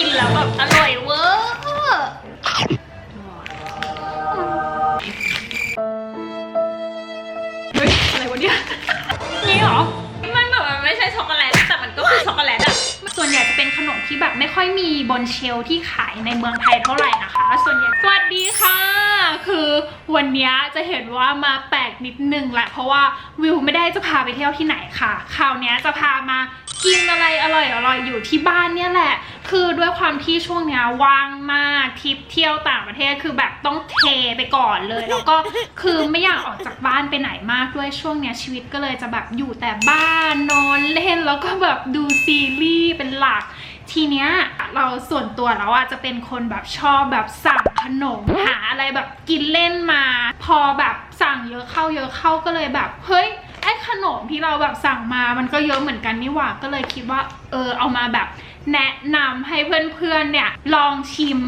กินแล้วแบบอ ที่แบบไม่ค่อยมีบนเชลที่ขายในเมืองไทยเท่าไหร่นะคะ ส่วนใหญ่สวัสดีค่ะ คือวันนี้จะเห็นว่ามาแปลกนิดนึงแหละ เพราะว่าวิวไม่ได้จะพาไปเที่ยวที่ไหนค่ะ คราวนี้จะพามากินอะไรอร่อยอร่อยๆอยู่ที่บ้านเนี่ยแหละ คือด้วยความที่ช่วงเนี้ยว่างมากทริปเที่ยวต่างประเทศคือแบบต้องเทไปก่อนเลย แล้วก็คือไม่อยากออกจากบ้านไปไหนมากด้วยช่วงเนี้ยชีวิตก็เลยจะแบบอยู่แต่บ้านนอนเล่นแล้วก็แบบดูซีรีส์เป็นหลัก ทีเนี้ยเราส่วนตัวแล้วอะจะเป็นคนแบบชอบแบบสั่งขนมหาอะไรแบบกินเล่นมา พอแบบสั่งเยอะเข้าเยอะเข้าก็เลยแบบเฮ้ยไอ้ขนมที่เราแบบสั่งมามันก็เยอะเหมือนกันนี่หว่าก็เลยคิดว่า เออเอามาแบบแนะนำให้เพื่อนๆเนี่ยลองชิม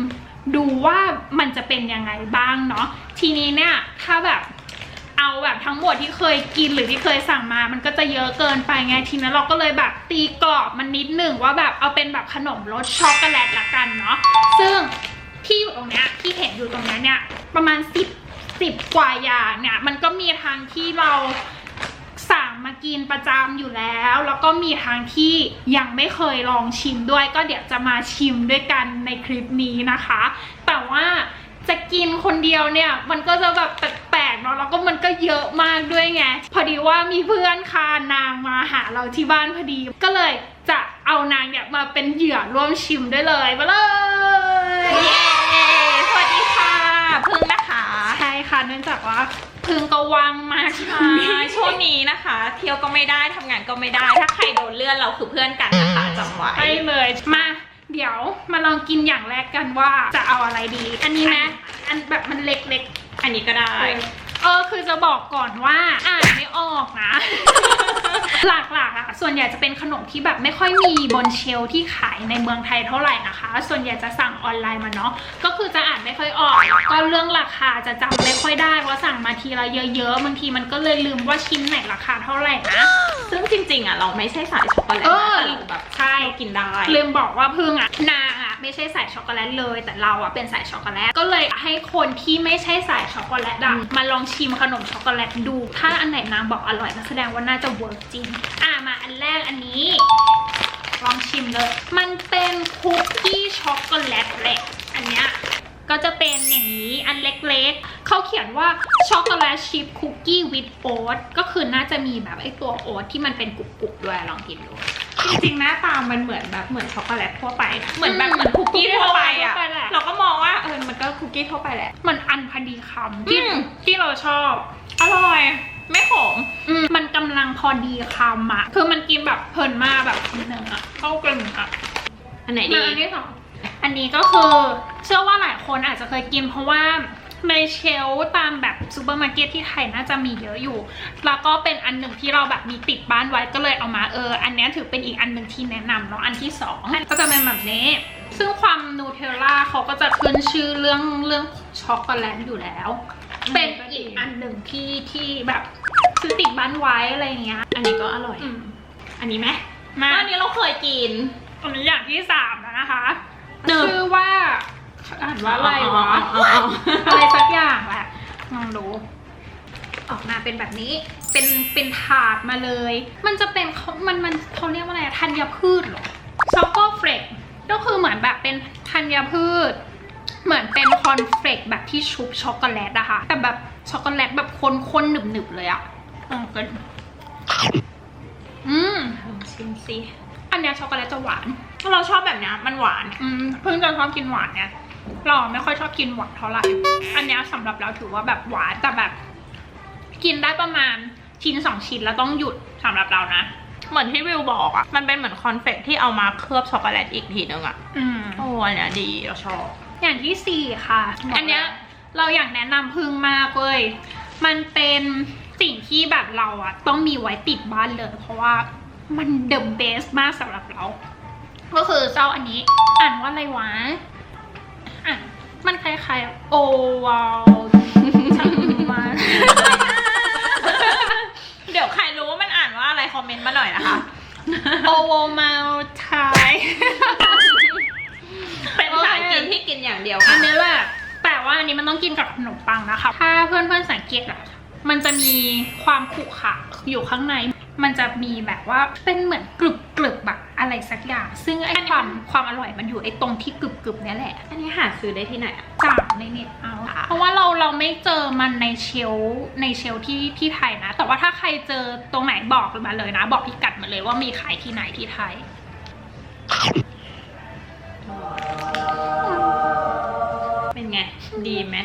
ดูว่ามันจะเป็นยังไงบ้างเนาะทีนี้เนี่ยถ้าแบบ เอาแบบทั้งหมดที่เคยกินหรือที่เคยสั่งมา มันก็จะเยอะเกินไปไงทีนั้นเราก็เลยแบบตีกรอบมันนิดหนึ่งว่าแบบเอาเป็นแบบขนมรสช็อกโกแลตละกันเนาะซึ่งที่อยู่ตรงเนี้ยที่เห็นอยู่ตรงนี้เนี่ยประมาณสิบสิบกว่าอย่างเนี่ยมันก็มีทางที่เราสั่งมากินประจำอยู่แล้ว แล้วก็มีทางที่ยังไม่เคยลองชิมด้วย ก็เดี๋ยวจะมาชิมด้วยกันในคลิปนี้นะคะ แต่ว่าจะกินคนเดียวเนี่ยมันก็จะแบบ เนาะแล้วก็มันก็เยอะมากด้วยไง พอดีว่ามีเพื่อนคานางมาหาเราที่บ้านพอดี ก็เลยจะเอานางเนี่ยมาเป็นเหยื่อร่วมชิมด้วยเลยมาเลยเย้สวัสดีค่ะพึ่งนะคะใช่ค่ะเนื่องจากว่าพึ่งก็ว่างมากช่วงนี้ช่วงนี้นะคะ เที่ยวก็ไม่ได้ทำงานก็ไม่ได้ ถ้าใครโดนเลื่อนเราคือเพื่อนกันนะคะจำไว้ใช่เลยมาเดี๋ยวมาลองกินอย่างแรกกันว่าจะเอาอะไรดี อันนี้นะ อันแบบมันเล็กๆ อันนี้ก็ได้ เออคือจะบอกก่อนว่าอ่านไม่ออกนะ หลักๆอะส่วนใหญ่จะเป็นขนมที่แบบไม่ค่อยมีบนเชลฟ์ที่ขายในเมืองไทยเท่าไหร่นะคะ ส่วนใหญ่จะสั่งออนไลน์มาเนาะก็คือจะอ่านไม่ค่อยออกแล้วก็เรื่องราคาจะจำไม่ค่อยได้เพราะสั่งมาทีละเยอะๆบางทีมันก็เลยลืมว่าชิ้นไหนราคาเท่าไหร่นะซึ่งจริงๆอะเราไม่ใช่สายช็อกโกแลตเอนะอแต่เราแบบใช่เรากินได้ลืมบอกว่าพึ่งอะนางอะ ไม่ใช่สายช็อกโกแลตเลย แต่เราอะเป็นสายช็อกโกแลตก็เลยให้คนที่ไม่ใช่สายช็อกโกแลตอะมาลองชิมขนมช็อกโกแลตดู ถ้าอันไหนนางบอกอร่อยก็แสดงว่าน่าจะเวิร์กจริงอะมาอันแรกอันนี้ ลองชิมเลย มันเป็นคุกกี้ช็อกโกแลตแหละอันเนี้ยก็จะเป็นอย่างนี้อันเล็กๆ เขาเขียนว่าช็อกโกแลตชิพคุกกี้วิดโอ๊ตก็คือน่าจะมีแบบไอ้ตัวโอ๊ตที่มันเป็นกรุบๆด้วยลองกินดู จริงๆหน้าตามันเหมือนแบบเหมือนช็อกโกแลตทั่วไปนะเหมือนแบบอืมเหมือนคุกกี้ทั่วไปอะคุกกี้ทั่วไปแหละ เราก็มองว่าเออมันก็คุกกี้ทั่วไปแหละ มันอันพอดีคำที่อืม ที่เราชอบ อร่อย ไม่ขมอืม มันกำลังพอดีคำอะคือมันกินแบบเพลินมากแบบนิดนึงอะเข้ากันอะ อันไหนมาดีอันที่สองอันนี้ก็คือเชื่อว่าหลายคนอาจจะเคยกินเพราะว่า ในเชลฟ์ตามแบบซูเปอร์มาร์เก็ตที่ไทยน่าจะมีเยอะอยู่ แล้วก็เป็นอันหนึ่งที่เราแบบมีติดบ้านไว้ก็เลยเอามาเออ อันเนี้ยถือเป็นอีกอันหนึ่งที่แนะนำเนาะอันที่สองก็จะเป็นแบบนี้ ซึ่งความนูเทลล่าเขาก็จะขึ้นชื่อเรื่องเรื่องช็อกโกแลตอยู่แล้ว เป็นอีกอันหนึ่งที่ที่แบบซื้อติดบ้านไว้อะไรอย่างเงี้ย อันนี้ก็อร่อยอืมอันนี้ไหมมาอันนี้เราเคยกิน อันนี้อย่างที่สามแล้วนะคะหนึ่งชื่อว่า อ่านว่าอะไรวะอ๋ออ๋ออ๋ออะไรสักอย่างแหละลองดูออกมาเป็นแบบนี้ เป็น เป็นถาดมาเลย มันจะเป็นเขามัน มันเขาเรียกว่าอะไรอะธัญพืชเหรอช็อกโกเฟรกก็คือเหมือนแบบเป็นธัญพืช เหมือนเป็นคอนเฟลกแบบที่ชุบช็อกโกแลตอะค่ะ แต่แบบช็อกโกแลตแบบข้นๆหนึบๆเลยอะลองกันอืมลองชิมสิ อันเนี้ยช็อกโกแลตจะหวาน เราชอบแบบเนี้ยมันหวาน อืมเพิ่งจะชอบกินหวานเนี่ย เราไม่ค่อยชอบกินหวานเท่าไหร่ อันเนี้ยสำหรับเราถือว่าแบบหวานแต่แบบ กินได้ประมาณชิ้นสองชิ้นแล้วต้องหยุดสำหรับเรานะ เหมือนที่วิวบอกอะ มันเป็นเหมือนคอนเฟกที่เอามาเคลือบช็อกโกแลตอีกทีนึงอะ อืมโอ้อันเนี้ยดีเราชอบ อย่างที่สี่ค่ะบอกแล้วอันเนี้ยเราอยากแนะนำพึ่งมากเลย มันเป็นสิ่งที่แบบเราอะต้องมีไว้ติดบ้านเลย เพราะว่ามันเดอะเบสมากสำหรับเรา ก็คือเจ้าอันนี้ อ่านว่าอะไรวะ อะ มันคล้ายๆโอวาลชังมาเดี๋ยวใครรู้ว่ามันอ่านว่าอะไรคอมเมนต์มาหน่อยนะคะ โอวามาทายเป็นสายกินที่กินอย่างเดียวอันนี้แหละแต่ว่าอันนี้มันต้องกินกับขนมปังนะคะ ถ้าเพื่อนๆสังเกตอะมันจะมีความขรุขระอยู่ข้างใน มันจะมีแบบว่าเป็นเหมือนกรึบกรึบแบบ อะไรสักอย่าง ซึ่งไอ้ความความอร่อยมันอยู่ไอ้ตรงที่กรึบกรึบๆเนี่ยแหละ อันนี้หาซื้อได้ที่ไหนอะจากในเน็ตเอาเพราะว่าเราเราไม่เจอมันในเชลฟ์ในเชลฟ์ที่ที่ไทยนะ แต่ว่าถ้าใครเจอตรงไหนบอกมาเลยนะ บอกพิกัดมาเลยว่ามีขายที่ไหนที่ไทยเป็นไง ดีไหม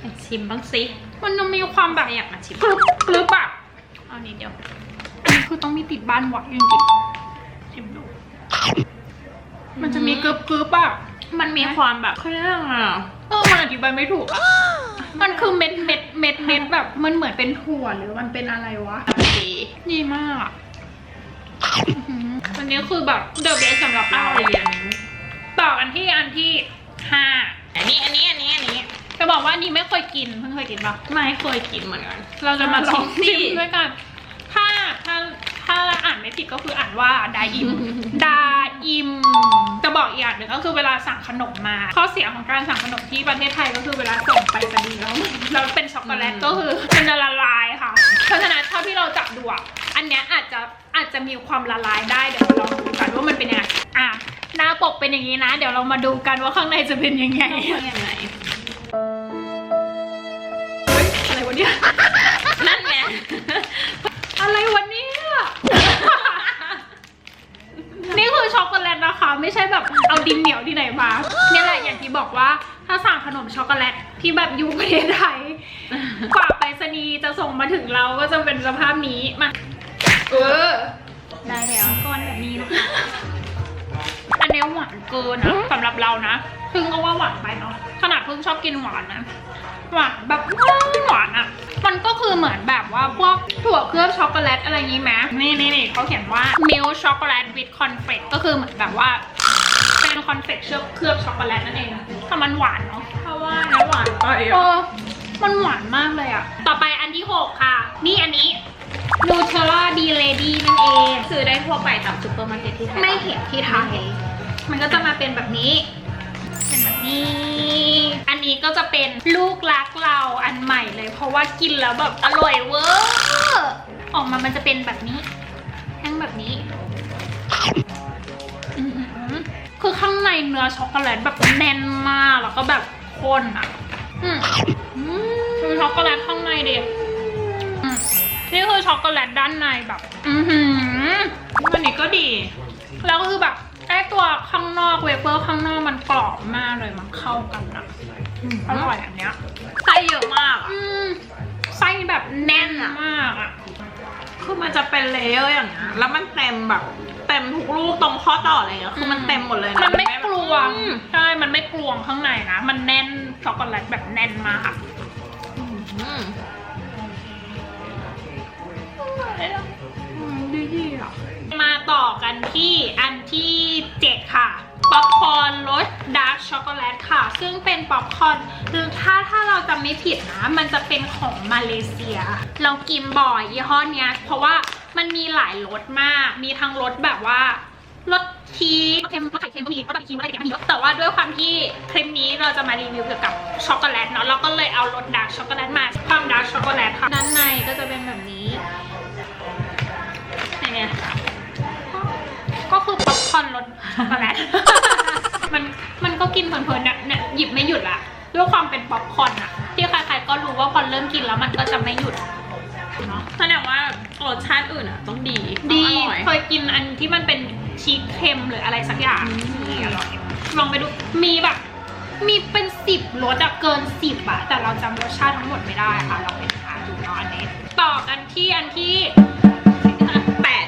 อยากชิมบ้างสิมันจะมีความแบบอยากมาชิมกรึบกรึบอะเอานี้เดียวอันนี้คือต้องมีติดบ้านไว้จริงๆชิมดู มันจะมีกรึบกรึบอะมันมีความแบบเขาเรียกอะไรอะเออมันอธิบายไม่ถูกอะมันคือเม็ดเม็ดเม็ดเม็ดแบบ มันเหมือนเป็นถั่วหรือมันเป็นอะไรวะดีดีมากอะอื้อหืออันนี้คือแบบเดอะเบสสำหรับเอาเราเลยอันนี้ต่อกันที่อันที่ห้าอันนี้อันนี้อันนี้อันนี้จะบอกว่าอันนี้ไม่เคยกินเพิ่งเคยกินปะไม่เคยกินเหมือนกัน เราจะมาลองลองสิชิมด้วยกัน ถ้าถ้าถ้าอ่านไม่ผิดก็คืออ่านว่าดาอิมดา อิมจะบอกอีกอย่างหนึ่งก็คือเวลาสั่งขนมมา ข้อเสียของการสั่งขนมที่ประเทศไทยก็คือเวลาส่งไปสนีแล้วแล้วเป็นช็อกโกแลตก็คือมันจะละลายค่ะ เพราะฉะนั้นเท่าที่เราจับดูอะอันเนี้ยอาจจะอาจจะมีความละลายได้เดี๋ยวเราลองดูกันว่ามันเป็นยังไงอะหน้าปกเป็นอย่างนี้นะ เดี๋ยวเรามาดูกันว่าข้างในจะเป็นยังไง ยังไง ไม่ใช่แบบเอาดินเหนียวที่ไหนมาเนี่ยแหละอย่างที่บอกว่าถ้าสั่งขนมช็อกโกแลตที่แบบอยู่ประเทศไทยกว่าไปรษณีย์จะส่งมาถึงเราก็จะเป็นสภาพนี้มาเออได้แล้วก้อนแบบนี้นะคะอันเนี้ยหวานเกินนะสำหรับเรานะเพึ่งก็ว่าหวานไปเนาะขนาดเพึ่งชอบกินหวานนะ หวานแบบหวานหวานอะ มันก็คือเหมือนแบบว่าพวกถั่วเคลือบช็อกโกแลตอะไรอย่างงี้ไหมนี่นี่นี่เขาเขียนว่า milk chocolate with confect ก็คือเหมือนแบบว่า เป็นคอนเฟกเชื่อเคลือบช็อกโกแลตนั่นเองแต่มันหวานเนาะเพราะว่าน้ำหวานไปเออะอมันหวานมากเลยอะต่อไปอันที่ 6 ค่ะ นี่อันนี้ Nutella D Lady นั่นเอง ซื้อได้ทั่วไปตามซุปเปอร์มาร์เก็ตที่ไทยไม่เห็นที่ไทยมันก็จะมาเป็นแบบนี้ เป็นแบบนี้อั นี้ก็จะเป็นลูกรักเราอันใหม่เลย เพราะว่ากินแล้วแบบอร่อยเวอร์ออกมามันจะเป็นแบบนี้แห้งแบบนี้คือข้างในเนื้อช็อกโกแลตแบบแน่นมากแล้วก็แบบข้นอะอืมดูช็อกโกแลตข้างในดิอืมนี่คือช็อกโกแลตด้านในแบบ อือหืออันนี้ก็ดี แล้วก็คือแบบไอ้ตัวข้างนอกเวเฟอร์ข้างนอกมันกรอบมากเลยมันเข้ากันอะ อร่อยอันเนี้ยไส้เยอะมากอะอืมไส้แบบแน่นมากอะคือมันจะเป็นเลเยอร์อย่างเงี้ยแล้วมันเต็มแบบเต็มทุกลูกตรงข้อต่ออะไรเงี้ยคือมันเต็มหมดเลยนะมันไม่กลวงอืมใช่มันไม่กลวงข้างในนะมันแน่นช็อกโกแลตแบบแน่นมากอืมดีดีอะมาต่อกันที่อันที่เจ็ดค่ะ ป๊อปคอร์นรสดาร์กช็อกโกแลตค่ะ ซึ่งเป็นป๊อปคอร์นคือถ้าถ้าเราจำไม่ผิดนะ มันจะเป็นของมาเลเซีย เรากินบ่อยยี่ห้อเนี้ย เพราะว่ามันมีหลายรสมาก มีทั้งรสแบบว่ารสชีสเค็มรสไข่เค็มก็มีรสแบบครีมรสอะไรอย่างเงี้ยแต่ว่าด้วยความที่คลิปนี้เราจะมารีวิวเกี่ยวกับช็อกโกแลตเนาะเราก็เลยเอารสดาร์กช็อกโกแลตมาความดาร์กช็อกโกแลตค่ะด้านในก็จะเป็นแบบนี้ ช็อกโกแลตมันมันก็กินเพลินๆเนี่ยเนี่ยหยิบไม่หยุดละด้วยความเป็นป๊อปคอร์นอะที่ใครๆก็รู้ว่าพอเริ่มกินแล้วมันก็จะไม่หยุดเนาะแสดงว่ารสชาติอื่นอะต้องดีดีต้องอร่อยเคยกินอันที่มันเป็นชีสเค็มหรืออะไรสักอย่างอืมนี่อร่อยลองไปดูมีแบบมีเป็นสิบรสอะเกินสิบอะแต่เราจำรสชาติทั้งหมดไม่ได้ค่ะเราไปหาดูเนาะอันนี้ต่อกันที่อันที่แปด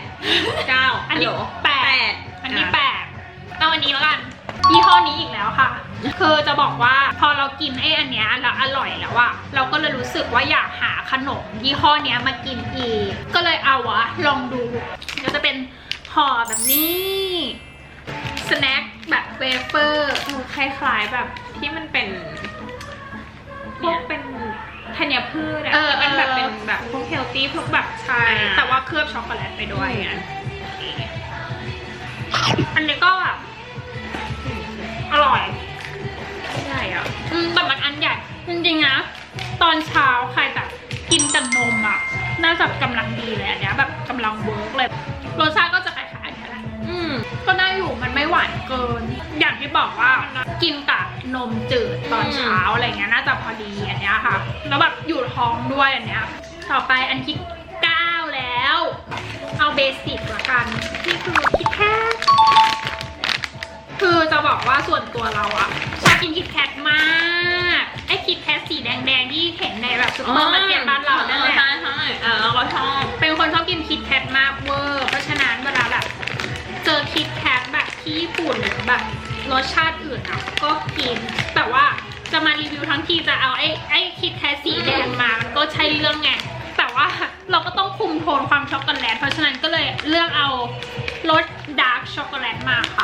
เก้าอันนี้ฮัลโหลแปดอันนี้แปด เอาอันนี้แล้วกันยี่ห้อนี้อีกแล้วค่ะ คือจะบอกว่าพอเรากินไอ้อันเนี้ยแล้วอร่อยแล้วอะเราก็เลยรู้สึกว่าอยากหาขนมยี่ห้อเนี้ยมากินอีก ก็เลยเอาวะลองดูก็จะเป็นห่อแบบนี้สแน็คแบบเวเฟอร์เออคล้ายๆแบบที่มันเป็นพวกเป็นธัญพืชอะเออเป็นแบบเออเป็นแบบพวกเฮลตี้พวกแบบใช่แต่ว่าเคลือบช็อกโกแลตไปด้วยไงอันนี้ก็แบบ อร่อยใหญ่อะอืมแต่มันอันใหญ่ จริงๆนะตอนเช้าใครแบบกินแต่นมอะ น่าจะกำลังดีเลยอันเนี้ยแบบกำลังเวิร์กเลยรสชาติก็จะคล้ายๆอันเนี้ยแหละอืม ก็ได้อยู่มันไม่หวานเกิน อย่างที่บอกว่ากินกับนมจืดตอนเช้าอะไรเงี้ยน่าจะพอดีอันเนี้ยค่ะ แล้วแบบอยู่ท้องด้วยอันเนี้ย ต่อไปอันที่เก้าแล้ว เอาเบสิกละกันนี่คือคิดแคท คือจะบอกว่าส่วนตัวเราอะชอบกินคิดแคทมากไอ้คิดแคทสีแดงๆที่เห็นในแบบซุปเปอร์มาร์เก็ตบ้านเรานั่นแหละใช่ใช่อ่าเราก็ชอบเป็นคนชอบกินคิดแคทมากเวอร์เพราะฉะนั้นเวลาแบบเจอคิดแคทแบบที่ญี่ปุ่นหรือแบบรสชาติอื่นอะก็กินแต่ว่าจะมารีวิวทั้งทีจะเอาไอ้ไอ้คิดแคทสีแดงมามันก็ใช่เรื่องไงแต่ว่าเราก็ต้องคุมโทนความช็อกโกแลตเพราะฉะนั้นก็เลยเลือกเอารสดาร์กช็อกโกแลตมาค่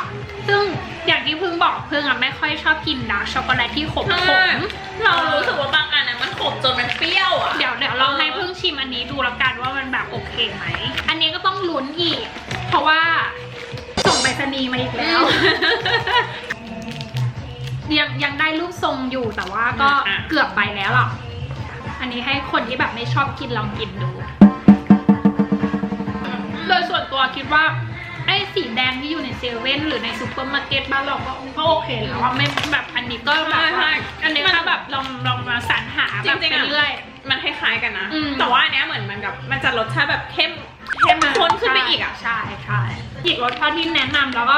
ะซึ่ง อย่างที่เพิ่งบอกเพิ่งอะไม่ค่อยชอบกินดาร์กช็อกโกแลตที่ขมใช่ขมเรารู้สึกว่าบางอันน่ะมันขมจนมันเปรี้ยวอะเดี๋ยวเดี๋ยวเราให้เพิ่งชิมอันนี้ดูแล้วกันว่ามันแบบโอเคไหม อันนี้ก็ต้องลุ้นอีก เพราะว่าส่งไปรษณีย์มาอีกแล้วยังยังได้รูปทรงอยู่แต่ว่าก็อะเกือบไปแล้วหรอกอันนี้ให้คนที่แบบไม่ชอบกินลองกินดู โดยส่วนตัวคิดว่าไอ้ สีแดงที่อยู่ในเซเว่นหรือในซูเปอร์มาร์เก็ตบ้านเราก็ก็โอเคแล้วว่าไม่แบบอันนี้ก็แบบว่าอันนี้ก็แบบลองลองมาสรรหาจแบบริงๆไปอะเรื่อย มันคล้ายๆกันนะ อืม แต่ว่าอันเนี้ยเหมือนมันกับมันจะรสชาติแบบเข้มเข้มข้นขึ้นไปอีกอะ ใช่ใช่อีกรสชาติที่แนะนำแล้วก็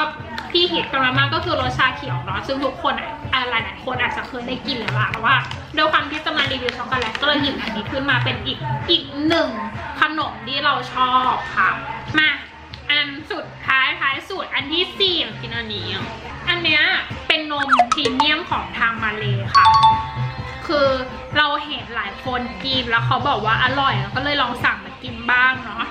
พี่ฮิตกันมามากก็คือรสชาเขียวเนาะซึ่งทุกคนอะหลายหลายๆคนอาจจะเคยได้กินแล้วล่ะแต่ว่าด้วยความที่จะมารีวิวช็อกโกแลตก็เลยหยิบอันนี้ขึ้นมาเป็นอีกอีกหนึ่งขนมที่เราชอบค่ะมา อันสุดท้ายท้ายสุดอันที่สี่กินอันนี้อะอันเนี้ยเป็นนมพรีเมียมของทางมาเลยค่ะ คือเราเห็นหลายคนกินแล้วเขาบอกว่าอร่อยแล้วก็เลยลองสั่งมากินบ้างเนาะ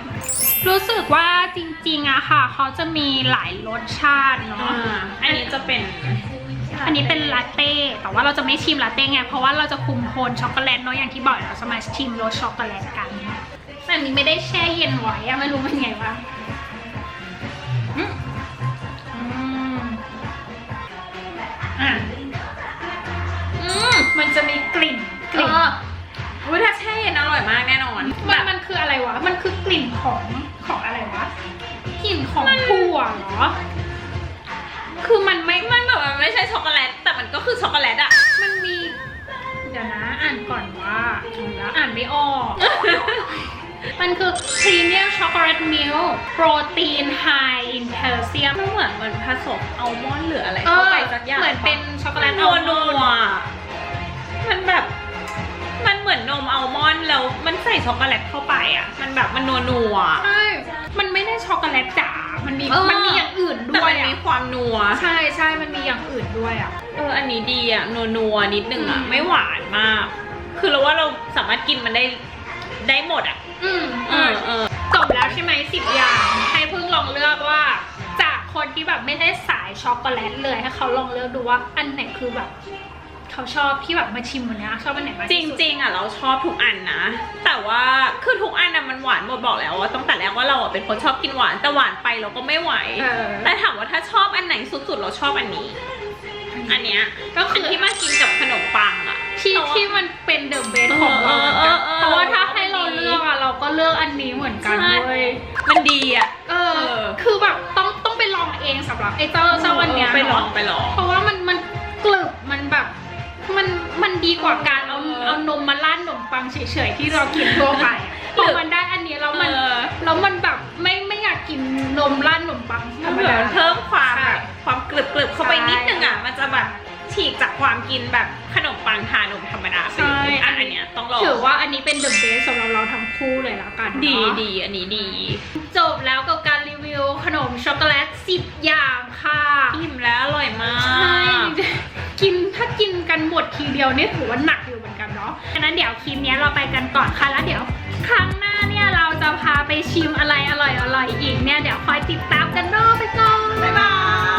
รู้สึกว่าจริงๆอะค่ะ เขาจะมีหลายรสชาติเนาะอ่าอันนี้จะเป็น อันนี้เป็นลาเต้แต่ว่าเราจะไม่ชิมลาเต้ไงเพราะว่าเราจะคุมโทนช็อกโกแลตเนาะอย่างที่บอกเราจะมาชิมรสช็อกโกแลตกันแต่อันนี้ไม่ได้แช่เย็นไว้อะไม่รู้เป็นไงวะอื มอืมอะอืมมันจะมีกลิ่นกเอลิ่นออุ๊ยถ้าแช่เย็นอร่อยมากแน่นอน มันมันคืออะไรวะ มันคือกลิ่นของของอะไรวะ กลิ่นของถั่วเหรอ คือมันไม่ มันแบบมันไม่ใช่ช็อกโกแลต แต่มันก็คือช็อกโกแลตอะ มันมี เดี๋ยวนะ อ่านก่อนว่าแล้วอ่านไม่ออก มันคือ Premium Chocolate Milk Protein High in Calcium มัน เหมือนมันผสมอัลมอนด์หรืออะไรเอเข้าอไปสักอย่างเหมือนเป็นช็อกโกแลตนัวอัลมนัอนวด์มันแบบมันเหมือนนมอัลมอนด์แล้วมันใส่ช็อกโกแลตเข้าไปอะ มันแบบมันนัวนัวใช่มันไม่ได้ช็อกโกแลตจ๋ามันมีเออมันมีอย่างอื่นแต่ด้วยมันอะมีความนัว ใช่ใช่มันมีอย่างอื่นด้วยอะเอออันนี้ดีอะนัวนัวนิดนึงอะอืมไม่หวานมาก คือเราว่าเราสามารถกินมันได้ได้หมดอะ อืมเออเออจบแล้วใช่ไหมสิบอย่าง ให้เพิ่งลองเลือกว่าจาก คนที่แบบไม่ได้สายช็อกโกแลตเลยให้เขาลองเลือกดูว่าอันไหนคือแบบเขาชอบที่แบบมาชิมวันนี้ชอบอันไหนมากจที่สุดริงๆอะเราชอบทุกอันนะ แต่ว่าคือทุกอันอะมันหวานหมดบอกแล้วว่าตั้งแต่แรกว่าเราอะเป็นคนชอบกินหวานแต่หวานไปเราก็ไม่ไหว เออ แต่ถามว่าถ้าชอบอันไหนสุดๆ เราชอบอันนี้ อันเนี้ยก็อัคืนอที่มากินกับขนมปังอะ ที่แต่ว่าที่มันเป็นเดอะเบสของเราเหมือนกันเออเออเออเพราะว่าถ้าให้เราเลือกอะเราก็เลือกอันนี้เหมือนกันใช่เลยมันดีอะ ไอ้เจ้าเจ้าอันเนี้ยไปลองเนาะไปลองเพราะว่ามันมันกรึบมันแบบมันมันดีกว่าการเอาเออเอานมมาราดขนมปังเฉยๆที่เรากินทั่วไปอะพอมันได้อันนี้แล้วมันเออแล้วมันแบบไม่ไม่อยากกินนมราดขนมปังธรรมเผื่อดาเพิ่มความใช่แบบความกรึบกรึบๆเข้าไปใช่นิดนึงอะมันจะแบบฉีกจากความกินแบบขนมปังทานมธรรมดาไปใช่เลยอะอันเนี้ยต้องลองถือว่าอันนี้เป็นเดอะเบสสำหรับเราทั้งคู่เลยละกันดีเนาะดีอันนี้ดี จบแล้วกับการรี วิวขนมช็อกโกแลต 10 อย่างค่ะอิ่มแล้วอร่อยมาก ใช่ กินถ้ากินกันหมดทีเดียวเนี่ยถือว่าหนักอยู่เหมือนกันเนาะฉะนั้นเดี๋ยวคลิปนี้เราไปกันก่อนค่ะ แล้วเดี๋ยวครั้งหน้าเนี่ยเราจะพาไปชิมอะไรอร่อยๆอีกเนี่ยเดี๋ยวคอยติดตามกันเนาะไปก่อน บ๊ายบาย